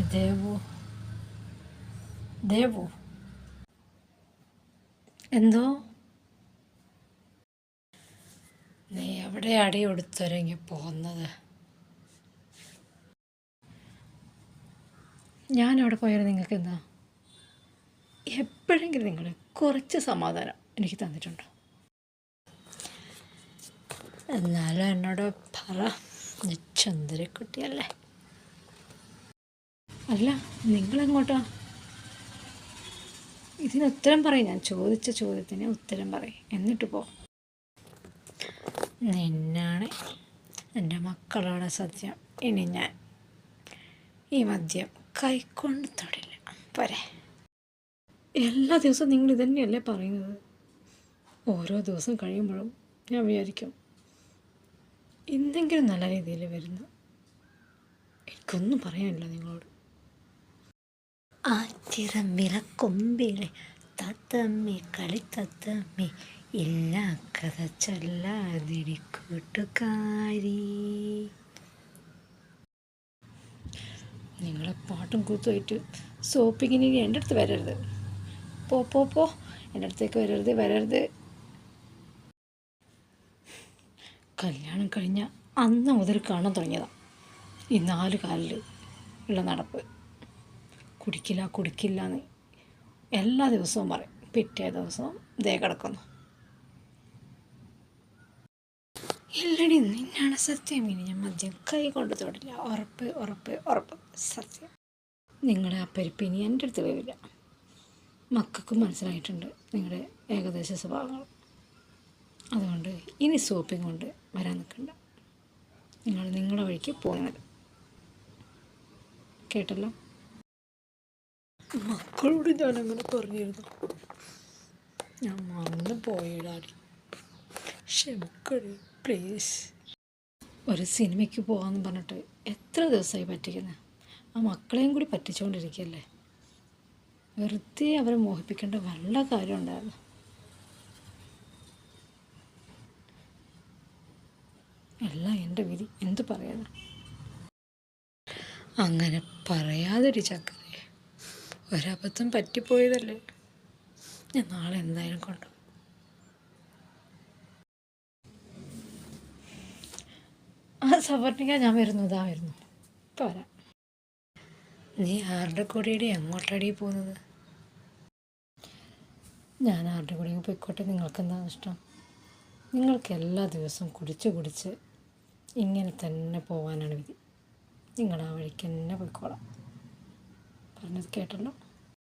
ദേവു ദേവു എന്തോ? നീ എവിടെ അടി കൊടുത്തൊരങ്ങി പോകുന്നത്? ഞാൻ അവിടെ പോയാൽ നിങ്ങൾക്ക് എന്താ? എപ്പോഴെങ്കിലും നിങ്ങൾ കുറച്ച് സമാധാനം എനിക്ക് തന്നിട്ടുണ്ടോ. എന്നാലും എന്നോട് പറ ചന്ദ്രക്കുട്ടിയല്ലേ? അല്ല നിങ്ങളെങ്ങോട്ടാ? ഇതിന് ഉത്തരം പറയും. ഞാൻ ചോദിച്ച ചോദ്യത്തിന് ഉത്തരം പറയും. എന്നിട്ട് പോ. നിന്നാണ് എന്റെ മക്കളോട് സത്യം. ഇനി ഞാൻ ഈ മദ്യം കൈക്കൊണ്ട് തൊടില്ല. പോരെ. എല്ലാ ദിവസവും നിങ്ങൾ ഇതന്നെയല്ലേ പറയുന്നത്? ഓരോ ദിവസം കഴിയുമ്പോഴും ഞാൻ വിചാരിക്കും എന്തെങ്കിലും നല്ല രീതിയിൽ വരുന്നു. എനിക്കൊന്നും പറയാനില്ല നിങ്ങളോട്. ആറ്റിറമ്മില കൊമ്പിലെ തത്തമ്മി കളിത്തത്തമ്മി ഇല്ല കഥ ചൊല്ലാതിരി കൂട്ടുകാരി. നിങ്ങളെ പാട്ടും കൂത്തുമായിട്ട് സോപ്പിങ്ങിന് ഇനി എന്റെ അടുത്ത് വരരുത്. പോ പോ പോ. എന്റെ അടുത്തേക്ക് വരരുത് വരരുത്. കല്യാണം കഴിഞ്ഞ അന്ന് മുതൽ കാണാൻ തുടങ്ങിയതാണ് ഈ നാല് കാലിൽ ഉള്ള നടപ്പ്. കുടിക്കില്ല കുടിക്കില്ല എന്ന് എല്ലാ ദിവസവും പറയും. പിറ്റേ ദിവസവും ദേ കിടക്കുന്നു. ഇല്ലടി നിന്നാണ് സത്യം. ഇനി ഞാൻ മദ്യം കൈ കൊണ്ട് തൊടില്ല. ഉറപ്പ് ഉറപ്പ് ഉറപ്പ്. സത്യം. നിങ്ങളെ ആ പരിപ്പ് ഇനി എന്റെ അടുത്ത് വരില്ല മക്കൾക്കും മനസ്സിലായിട്ടുണ്ട് നിങ്ങളുടെ ഏകദേശ സ്വഭാവങ്ങൾ. അതുകൊണ്ട് ഇനി സോപ്പിംഗ് കൊണ്ട് വരാൻ നിൽക്കണ്ട. നിങ്ങൾ നിങ്ങളുടെ വഴിക്ക് പോകുന്നത് കേട്ടല്ലോ? മക്കളോട് ഞാൻ അങ്ങനെ പറഞ്ഞിരുന്നു. ഞാൻ മറന്നു പോയിടാടി ക്ഷമിക്കടി പ്ലീസ് ഒരു സിനിമയ്ക്ക് പോകാമെന്ന് പറഞ്ഞിട്ട് എത്ര ദിവസമായി പറ്റിക്കുന്നത് ആ മക്കളെയും കൂടി പറ്റിച്ചുകൊണ്ടിരിക്കുകയല്ലേ വെറുതെ അവരെ മോഹിപ്പിക്കേണ്ട വല്ല കാര്യം ഉണ്ടായിരുന്നു. എല്ലാം എന്റെ വിധി. എന്ത് പറയാനാ? അങ്ങനെ പറയാതൊരു ചക്കരെ ഒരബദ്ധം പറ്റിപ്പോയതല്ലേ? ഞാൻ നാളെ എന്തായാലും കൊണ്ടു ആ സവർണിക ഞാൻ വരുന്നു. ഇതാ വരുന്നു. ഇപ്പം വരാം നീ ആരുടെ കൂടെയടി എങ്ങോട്ടടി പോകുന്നത്? ഞാൻ ആരുടെ കൂടെ പോയിക്കോട്ടെ. നിങ്ങൾക്ക് എന്താ ഇഷ്ടം നിങ്ങൾക്ക് എല്ലാ ദിവസവും കുടിച്ച് കുടിച്ച് ഇങ്ങനെ തന്നെ പോകാനാണ് വിധി. നിങ്ങൾ ആ വഴിക്ക് തന്നെ പോയിക്കോളാം. പറഞ്ഞത് കേട്ടല്ലോ.